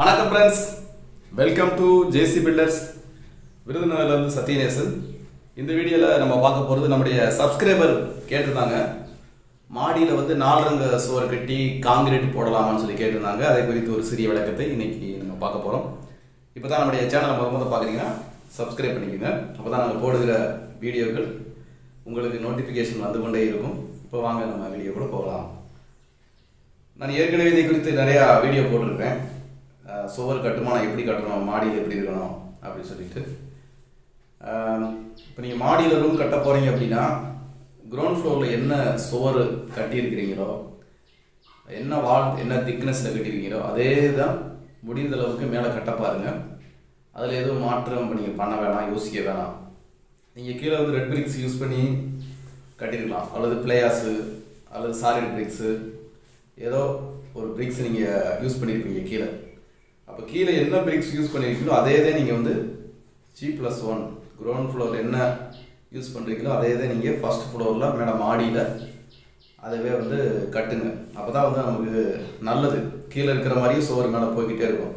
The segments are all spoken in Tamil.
வணக்கம் friends welcome to JC builders விருதுநகர்லேருந்து Sathyanesan. இந்த வீடியோவில் நம்ம பார்க்க போகிறது நம்முடைய சப்ஸ்கிரைபர் கேட்டிருந்தாங்க. மாடியில் வந்து நாலரங்க சுவர் கட்டி காங்கிரீட் போடலாமான்னு சொல்லி கேட்டிருந்தாங்க. அதை குறித்து ஒரு சிறிய விளக்கத்தை இன்றைக்கி நம்ம பார்க்க போகிறோம் இப்போ தான் நம்முடைய சேனலை முத முதல் பார்க்குறீங்கன்னா சப்ஸ்கிரைப் பண்ணிக்கோங்க. அப்போ தான் நாங்கள் போடுகிற வீடியோக்கள் உங்களுக்கு நோட்டிஃபிகேஷன் வந்து கொண்டே இருக்கும். இப்போ வாங்க நம்ம வீடியோ கூட போகலாம். நான் ஏற்கனவே இதை குறித்து நிறையா வீடியோ போட்டிருக்கேன். சுவர் கட்டுமானம் எப்படி கட்டணும்? மாடியில் எப்படி இருக்கணும்? அப்படின்னு சொல்லிட்டு. இப்போ நீங்கள் மாடியில் ரூம் கட்ட போகிறீங்க அப்படின்னா கிரவுண்ட் ஃப்ளோரில் என்ன சுவர் கட்டியிருக்கிறீங்களோ என்ன வால் என்ன திக்னஸில் கட்டியிருக்கீங்களோ அதே தான் முடிந்த அளவுக்கு மேலே கட்ட பாருங்கள் அதில் எதுவும் மாற்றம் இப்போ நீங்கள் பண்ண வேணாம் யோசிக்க வேணாம். நீங்கள் கீழே வந்து ரெட் பிரிக்ஸ் யூஸ் பண்ணி கட்டியிருக்கலாம். அல்லது பிளேயாஸு அல்லது சாலிட் பிரிக்ஸு ஏதோ ஒரு பிரிக்ஸ் நீங்கள் யூஸ் பண்ணியிருப்பீங்க கீழே. அப்போ கீழே என்ன பிரிக்ஸ் யூஸ் பண்ணியிருக்கீங்களோ அதே தான் நீங்கள் வந்து G plus one ground floor என்ன யூஸ் பண்ணுறீங்களோ அதே தான் நீங்கள் ஃபஸ்ட் ஃப்ளோரில் மேலே மாடியில் அதவே வந்து கட்டுங்க. அப்போ தான் வந்து நமக்கு நல்லது. கீழே இருக்கிற மாதிரியும் சோறு மேலே போய்கிட்டே இருக்கும்.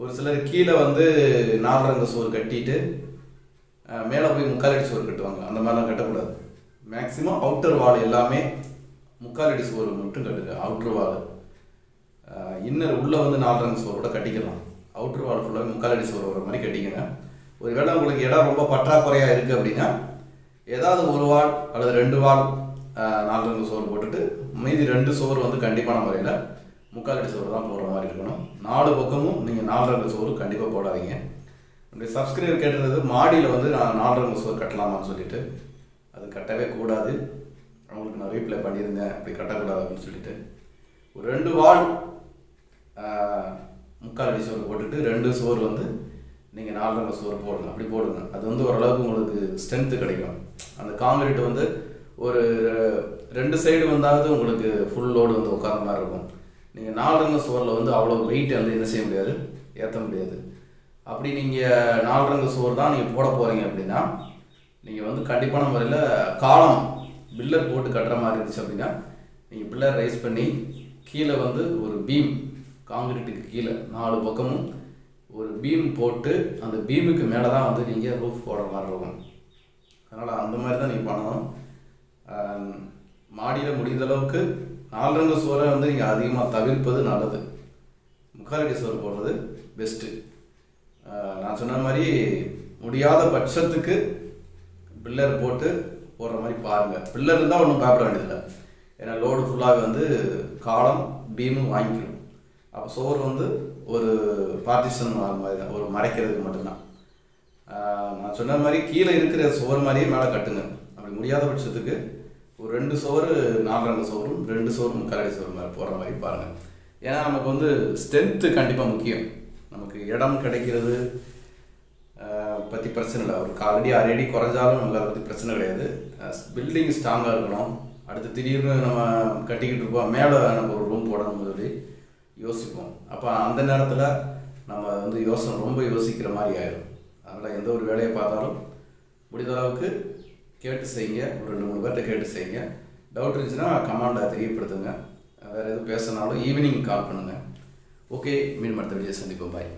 ஒரு சிலர் கீழே வந்து நாலரங்க சோறு கட்டிட்டு மேலே போய் முக்கால் அடி சோறு கட்டுவாங்க. அந்த மாதிரிலாம் கட்டக்கூடாது. மேக்ஸிமம் அவுட்டர் வால் எல்லாமே முக்காலடி சோறு மட்டும் கட்டுங்க. அவுட்டர் வால் இன்னர் உள்ளே வந்து நாலு ரங்க கூட கட்டிக்கலாம். அவுட்டர் வால் ஃபுல்லாக முக்கால் அடி சோறு வர மாதிரி கட்டிக்கங்க. ஒருவேளை உங்களுக்கு இடம் ரொம்ப பற்றாக்குறையாக இருக்குது அப்படின்னா ஏதாவது ஒரு வால் அல்லது ரெண்டு வால் நாலு ரன் சோறு போட்டுட்டு மீதி ரெண்டு சோறு வந்து கண்டிப்பான முறையில் முக்கால் அடி சோறு தான் போடுற மாதிரி இருக்கணும். நாலு பக்கமும் நீங்கள் நாலு ரன் சோறு கண்டிப்பாக போடாதீங்க. என்னுடைய சப்ஸ்கிரைபர் கேட்டிருந்தது மாடியில் வந்து நான் நாலு ரன் சோறு கட்டலாமான்னு சொல்லிட்டு. அது கட்டவே கூடாது. அவங்களுக்கு நான் ரீப்ளை பண்ணியிருந்தேன். அப்படி கட்டக்கூடாது அப்படின்னு சொல்லிட்டு. ஒரு ரெண்டு வால் முக்கால் அடி சோறு போட்டுட்டு ரெண்டு சோறு வந்து நீங்கள் நாலரை ரங்க சோறு போடுங்க அப்படி போடுங்க. அது வந்து ஓரளவுக்கு உங்களுக்கு ஸ்ட்ரென்த்து கிடைக்கும். அந்த காங்கிரீட் வந்து ஒரு ரெண்டு சைடு வந்தாவது உங்களுக்கு ஃபுல் லோடு வந்து உட்கார்ந்த மாதிரி இருக்கும். நீங்கள் நாலரங்க சோறில் வந்து அவ்வளோ வெயிட் வந்து என்ன செய்ய முடியாது? ஏற்ற முடியாது. அப்படி நீங்கள் நாலரங்க சோறு தான் நீங்கள் போட போகிறீங்க அப்படின்னா நீங்கள் வந்து கண்டிப்பான முறையில் காலம் பில்லர் போட்டு கட்டுற மாதிரி இருந்துச்சு அப்படின்னா நீங்கள் பில்லர் ரைஸ் பண்ணி கீழே வந்து ஒரு பீம் காங்கிரீட்டுக்கு கீழே நாலு பக்கமும் ஒரு பீம் போட்டு அந்த பீமுக்கு மேலே தான் வந்து நீங்கள் ரூஃப் போடுற மாதிரி இருக்கும். அதனால் அந்த மாதிரி தான் நீங்கள் பண்ணணும். மாடியில் முடிந்த அளவுக்கு நாலு ரங்க சோறை வந்து நீங்கள் அதிகமாக தவிர்ப்பது நல்லது. முக்காலடி சோறு போடுறது பெஸ்ட்டு நான் சொன்ன மாதிரி முடியாத பட்சத்துக்கு பில்லர் போட்டு போடுற மாதிரி பாருங்கள் பில்லர் இருந்தால் ஒன்றும் பயப்பட வேண்டியதில்லை. ஏன்னா லோடு ஃபுல்லாக வந்து காலம் பீமும் வாங்கிக்கணும். அப்போ சோறு வந்து ஒரு பார்ட்டிஷன் மாதிரி தான் ஒரு மறைக்கிறதுக்கு மட்டும்தான். நான் சொன்ன மாதிரி கீழே இருக்கிற சுவர் மாதிரியே மேலே கட்டுங்க. அப்படி முடியாத பட்சத்துக்கு ஒரு ரெண்டு சோறு நாலு ரங்க சோறும் ரெண்டு சோறு முக்காலடி சோறு மாதிரி போடுற மாதிரி பாருங்கள் ஏன்னா நமக்கு வந்து ஸ்ட்ரென்த்து கண்டிப்பாக முக்கியம். நமக்கு இடம் கிடைக்கிறது பற்றி பிரச்சனை இல்லை. ஒரு காலடி அரை அடி குறைஞ்சாலும் நமக்கு அதை பற்றி பிரச்சனை கிடையாது. பில்டிங் ஸ்ட்ராங்காக இருக்கணும். அடுத்து திடீர்னு நம்ம கட்டிக்கிட்டு இருப்போம் மேலே நம்ம ஒரு ரூம் போடணும் சொல்லி யோசிப்போம். அப்போ அந்த நேரத்தில் நம்ம வந்து யோசனை ரொம்ப யோசிக்கிற மாதிரி ஆயிடும். அதனால் எந்த ஒரு வேலையை பார்த்தாலும் முடிந்த அளவுக்கு கேட்டு செய்யுங்க. ஒரு ரெண்டு மூணு பேர்கிட்ட கேட்டு செய்யுங்க. டவுட் இருந்துச்சுன்னா கமாண்டை தெரியப்படுத்துங்க. வேறு எதுவும் பேசினாலும் ஈவினிங் கால் பண்ணுங்கள் ஓகே மீன் அடுத்த வீடியோ சந்திப்போம். பாய்